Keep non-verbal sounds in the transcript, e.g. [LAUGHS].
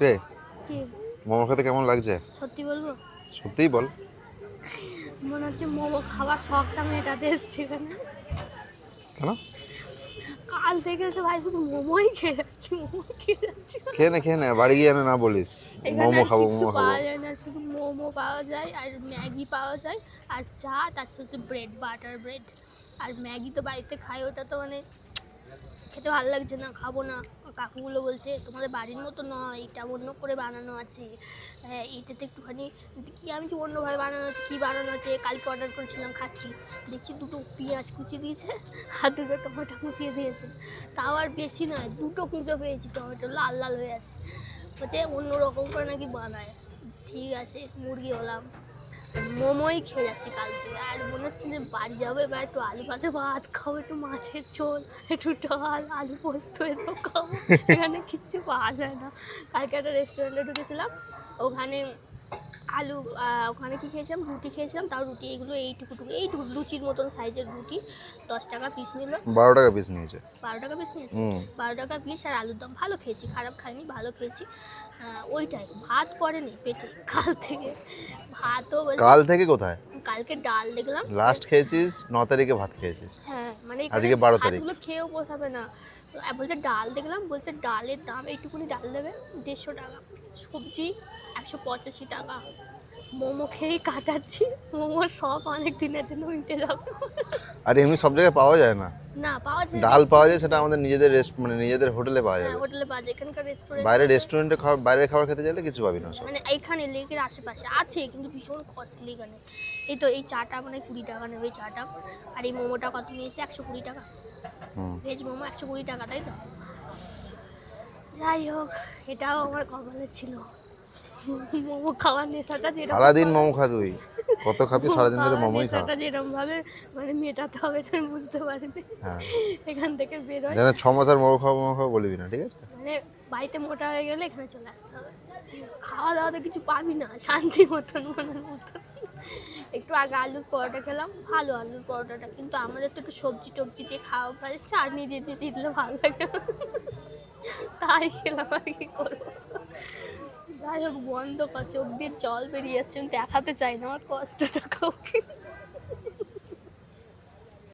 রে? কি? মোমো খেতে কেমন লাগছে? সত্যি বলব? সত্যিই বল। মনে হচ্ছে মোমো খাওয়ার শখটা মেটাতে এসছে এখানে কেন? কাল থেকে এসে ভাই শুধু মোমোই খেয়ে যাচ্ছি মোমো খেয়ে যাচ্ছি। খেয়ে নে খেয়ে নে বাড়ি গিয়ে না বলিস। মোমো খাব মোমো খাব। পাওয়া যায় না শুধু মোমো পাওয়া যায় আর ম্যাগি পাওয়া যায় আর চা তার সাথে ব্রেড বাটার ব্রেড আর ম্যাগি তো বাড়িতে খাই ওটা তো মানে খেতে ভালো লাগছে না, খাব না। কাকুগুলো বলছে, তোমাদের বাড়ির মতো নয়, এটা অন্য করে বানানো আছে। হ্যাঁ এটাতে একটুখানি কি আমি কি অন্যভাবে বানানো আছে, কী বানানো আছে? কালকে অর্ডার করেছিলাম, খাচ্ছি। দেখছি দুটো পেঁয়াজ কুচিয়ে দিয়েছে আর দুটো টমেটো কুচিয়ে দিয়েছে। তাও আর বেশি নয়, দুটো কুঁচো পেয়েছি, টমেটো লাল লাল হয়ে আছে। বলছে অন্য রকম করে নাকি বানায়। ঠিক আছে, মুরগি হলাম। মোমোই খেয়ে যাচ্ছি কাল থেকে আর মনে হচ্ছে যে বাড়ি যাব এবার একটু আলু ভাজা ভাত খাব একটু মাছের ঝোল একটু ডাল আলু পোস্ত এসব খাব। [LAUGHS] এখানে কিচ্ছু পাওয়া যায় না। কালকে একটা রেস্টুরেন্টে ঢুকেছিলাম ওখানে আলু ওখানে কি খেয়েছিলাম? রুটি খেয়েছিলাম তাও রুটি এইগুলো এইটুকুটুকু এই লুচির মতন সাইজের রুটি দশ টাকা পিস নিল। বারো টাকা পিস নিয়েছে। বারো টাকা পিস নিয়েছে? বারো টাকা পিস আর আলুর দম ভালো খেয়েছি খারাপ খাইনি ভালো খেয়েছি। ওইটাই ভাত পড়েনি পেটে কাল থেকে। ভাতও কাল থেকে কোথায়? কালকে ডাল দেখলাম। লাস্ট খেয়েছিস ন তারিখে ভাত খেয়েছিস। হ্যাঁ মানে আজকে 12 তারিখ। ভাতগুলো খেয়েও পোষাবে না। বলছে ডাল দেখলাম বলছে ডালের দাম এইটুকুনি ডাল দেবে দেড়শো টাকা। সবজি একশো পঁচাশি টাকা। মোমো খেয়েই কাটাচ্ছি। মোমো সব অনেক দিনের জন্য মিটে যাবে। আর এমনি সব জায়গায় পাওয়া যায় না? না পাওয়া যায় ডাল পাওয়া যায় সেটা আমাদের নিজেদের রেস্ট মানে নিজেদের হোটেলে পাওয়া হ্যাঁ যাবে। হোটেলে পাওয়া যায়। এখানকার রেস্টুরেন্ট বাইরে রেস্টুরেন্টে খাবার বাইরের খাবার খেতে চাইলে কিছু পাবি না মানে এইখানে লেকের আশেপাশে আছে কিন্তু ভীষণ কস্টলি এখানে। এই তো এই চাটা মানে কুড়ি টাকা নেবে এই চাটা। আর এই মোমোটা কত নিয়েছে? একশো কুড়ি টাকা। ভেজ মোমো একশো কুড়ি টাকা তাই তো? যাই হোক এটাও আমার কপালে ছিল। মোমো খাওয়ার নেশাটা যেরকম সারাদিন মোমো খা তুই। কত খাবি? সারাদিন ধরে মোমোই খা নেশাটা যেরকম ভাবে মানে মেটাতে হবে আমি বুঝতে পারিনি। হ্যাঁ। এখান থেকে বেরোয় যেন ছ মাস আর মোমো খাব মোমো খাব বলবি না ঠিক আছে? মানে বাড়িতে মোটা হয়ে গেলে এখানে চলে আসতে হবে। খাওয়া দাওয়া তো কিছু পাবি না শান্তি মতন মনের মতন। একটু আগে আলুর পরোটা খেলাম ভালো আলুর পরোটাটা কিন্তু আমাদের তো একটু সবজি টবজি দিয়ে খাওয়া পারে চাটনি দিয়ে দিয়ে দিলে ভালো লাগে তাই খেলাম আর কি করব। যাই হোক, বন্ধ কর চোখ দিয়ে জল বেরিয়ে আমি দেখাতে চাই না। আমার কষ্টটা কাউকে।